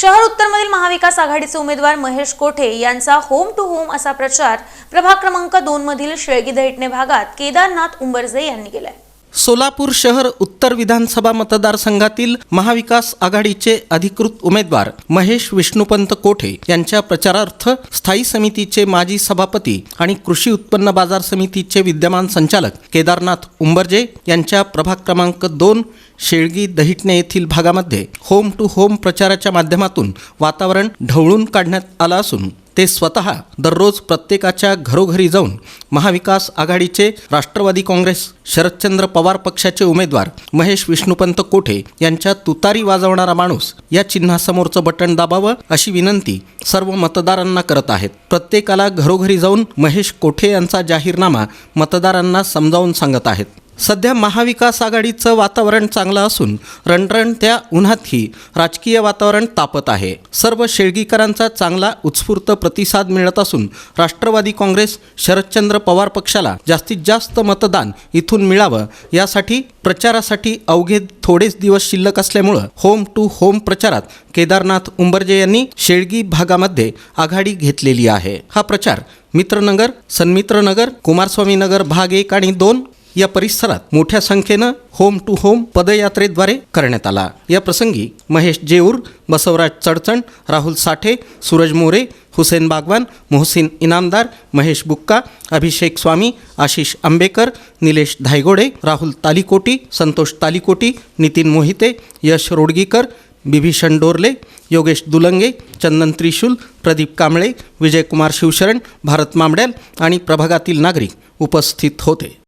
शहर उत्तरमधील महाविकास आघाडीचे उमेदवार महेश कोठे यांचा होम टू होम असा प्रचार प्रभाग क्रमांक दोन मधील शेळगी दैठणे भागात केदारनाथ उंबरजे यांनी केलाय. सोलापूर शहर उत्तर विधानसभा मतदारसंघातील महाविकास आघाडीचे अधिकृत उमेदवार महेश विष्णुपंत कोठे यांच्या प्रचारार्थ स्थायी समितीचे माजी सभापती आणि कृषी उत्पन्न बाजार समितीचे विद्यमान संचालक केदारनाथ उंबरजे यांच्या प्रभाग क्रमांक दोन शेळगी दहिटणे येथील भागामध्ये होम टू होम प्रचाराच्या माध्यमातून वातावरण ढवळून काढण्यात आलं असून ते स्वतः दररोज प्रत्येकाच्या घरोघरी जाऊन महाविकास आघाडीचे राष्ट्रवादी काँग्रेस शरदचंद्र पवार पक्षाचे उमेदवार महेश विष्णुपंत कोठे यांच्या तुतारी वाजवणारा माणूस या चिन्हासमोरचं बटन दाबावं अशी विनंती सर्व मतदारांना करत आहेत. प्रत्येकाला घरोघरी जाऊन महेश कोठे यांचा जाहीरनामा मतदारांना समजावून सांगत आहेत. सध्या महाविकास आघाडीचं वातावरण चांगलं असून रणरणत्या उन्हातही राजकीय वातावरण तापत आहे. सर्व शेळगीकरांचा चांगला उत्स्फूर्त प्रतिसाद मिळत असून राष्ट्रवादी काँग्रेस शरदचंद्र पवार पक्षाला जास्तीत जास्त मतदान इथून मिळावं यासाठी प्रचारासाठी अवघे थोडेच दिवस शिल्लक असल्यामुळं होम टू होम प्रचारात केदारनाथ उंबरजे यांनी शेळगी भागामध्ये आघाडी घेतलेली आहे. हा प्रचार मित्रनगर सन्मित्रनगर कुमारस्वामी नगर भाग एक आणि दोन या परिसरात मोठ्या संख्येनं होम टू होम पदयात्रेद्वारे करण्यात आला. या प्रसंगी महेश जेऊर बसवराज चडचण राहुल साठे सूरज मोरे हुसेन बागवान मोहसिन इनामदार महेश बुक्का अभिषेक स्वामी आशिष आंबेकर निलेश धायगोडे राहुल तालिकोटी संतोष तालिकोटी नितीन मोहिते यश रोडगीकर बिभीषण डोरले योगेश दुलंगे चंदन त्रिशूल प्रदीप कांबळे विजयकुमार शिवशरण भारत मामड्याल आणि प्रभागातील नागरिक उपस्थित होते.